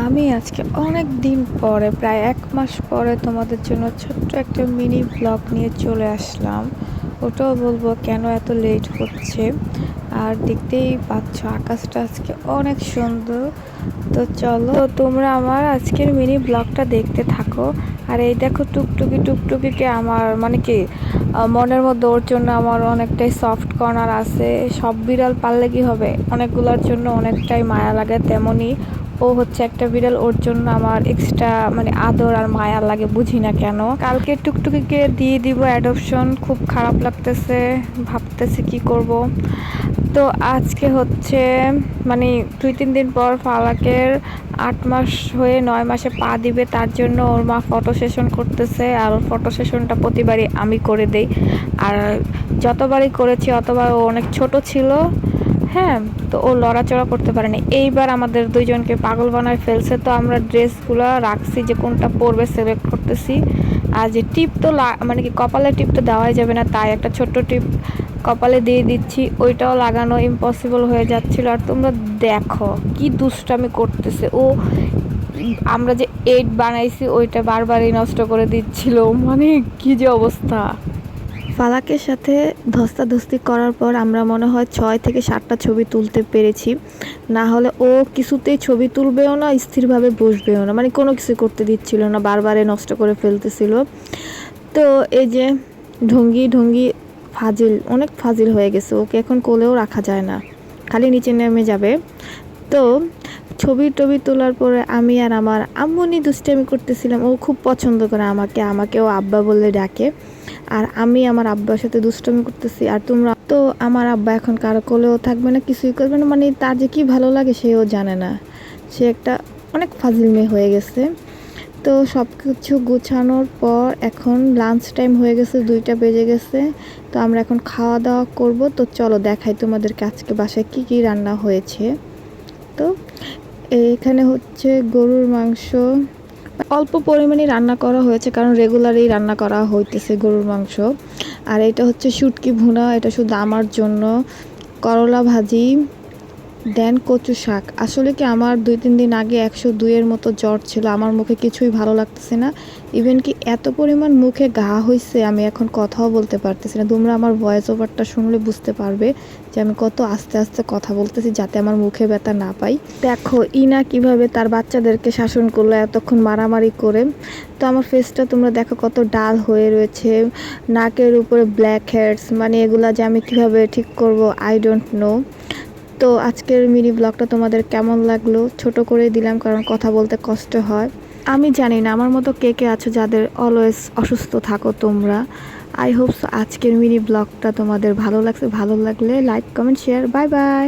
আমি আজকে অনেক দিন পরে, প্রায় এক মাস পরে তোমাদের জন্য ছোট্ট একটা মিনি ব্লগ নিয়ে চলে আসলাম। ওটাও বলব কেন এত লেট হচ্ছে? আর দেখতেই পাচ্ছ আকাশটা আজকে অনেক সুন্দর। তো চলো তোমরা আমার আজকের মিনি ব্লগটা দেখতে থাকো। আর এই দেখো টুকটুকি, টুকটুকিকে আমার মানে কি মনের মধ্যে ওর জন্য আমার অনেকটাই সফট কর্নার আছে। সব বিড়াল পাললে কি হবে? অনেকগুলোর জন্য অনেকটাই মায়া লাগে তেমনই। ও হচ্ছে একটা বিড়াল, ওর জন্য আমার এক্সট্রা মানে আদর আর মায়া লাগে, বুঝি না কেন। কালকে টুকটুকিকে দিয়ে দিব অ্যাডপশন খুব খারাপ লাগতেছে, ভাবতেছি কি করব। তো আজকে হচ্ছে মানে দুই তিন দিন পর ফালাকের আট মাস হয়ে নয় মাসে পা দিবে, তার জন্য ওর মা ফটো সেশন করতেছে, আর ওর ফটো সেশনটা প্রতিবারই আমি করে দেই। আর যতবারই করেছি, অতবার ও অনেক ছোট ছিল হ্যাঁ তো ও লড়াচড়া করতে পারেনি। এইবার আমাদের দুইজনকে পাগল বানায় ফেলছে, তো আমরা ড্রেসগুলো রাখছি যে কোনটা পরবে সিলেক্ট করতেছি। আর যে টিপ তো মানে কি কপালে টিপ তো দেওয়াই যাবে না, তাই একটা ছোট্ট টিপ কপালে দিয়ে দিচ্ছি, ওইটাও লাগানো ইম্পসিবল হয়ে যাচ্ছিল। আর তোমরা দেখো কি দুষ্টামি করতেছে। ও, আমরা যে এইট বানাইছি, ওইটা বারবারই নষ্ট করে দিচ্ছিল। মানে কি যে অবস্থা। ফালাকের সাথে ধস্তাধস্তি করার পর আমরা মনে হয় ছয় থেকে সাতটা ছবি তুলতে পেরেছি। না হলে ও কিছুতেই ছবি তুলবেও না, স্থিরভাবে বসবেও না। মানে কোনো কিছু করতে দিচ্ছিল না, বারবারে নষ্ট করে ফেলতেছিল। তো এই যে ঢঙ্গি ঢঙ্গি ফাজিল, অনেক ফাজিল হয়ে গেছে। ওকে এখন কোলেও রাখা যায় না। খালি নিচে নেমে যাবে। তো ছবি টবি তোলার পরে আমি আর আমার আম্মুনি দুষ্টামি করতেছিলাম। ও খুব পছন্দ করে আমাকে, আমাকেও আব্বা বলে ডাকে। আর আমি আমার আব্বার সাথে দুষ্টামি করতেছি। আর তোমরা তো আমার আব্বা এখন কারও কোলেও থাকবে না, কিছুই করবে না। মানে তার যে কি ভালো লাগে সেও জানে না। সে একটা অনেক ফাজিল মেয়ে হয়ে গেছে। তো সব কিছু গুছানোর পর এখন লাঞ্চ টাইম হয়ে গেছে, দুইটা বেজে গেছে। তো আমরা এখন খাওয়া দাওয়া করব। তো চলো দেখাই তোমাদেরকে আজকে বাসায় কি কি রান্না হয়েছে। তো এখানে হচ্ছে গরুর মাংস। অল্প পরিমাণে রান্না করা হয়েছে, কারণ রেগুলারই রান্না করা হইতেছে গরুর মাংস। আর এটা হচ্ছে শুটকি ভুনা, এটা শুধু আমার জন্য। করলা ভাজি দেন কচু শাক। আসলে কি আমার দুই, তিন দিন আগে একশো দুইয়ের মতো জ্বর ছিল, আমার মুখে কিছুই ভালো লাগতেছে না। ইভেন কি এত পরিমাণ মুখে ঘা হয়েছে আমি এখন কথাও বলতে পারতেছি না। তোমরা আমার ভয়েস ওভারটা শুনলে বুঝতে পারবে যে আমি কত আস্তে আস্তে কথা বলতেছি যাতে আমার মুখে ব্যথা না পাই। দেখো, ইনা কীভাবে তার বাচ্চাদেরকে শাসন করল এতক্ষণ মারামারি করে। তো আমার ফেসটা তোমরা দেখো কত ডাল হয়ে রয়েছে, নাকের উপরে ব্ল্যাক হেডস মানে এগুলা যে আমি কীভাবে ঠিক করব আই ডোন্ট নো তো আজকের মিনি ব্লগটা তোমাদের কেমন লাগল? ছোট করে দিলাম কারণ কথা বলতে কষ্ট হয়। আমি জানি না, আমার মতো কে কে আছো যাদের অলওয়েজ অসুস্থ থাকো তোমরা। আই হোপস আজকের মিনি ব্লগটা তোমাদের ভালো লাগছে, ভালো লাগলে like comment share bye bye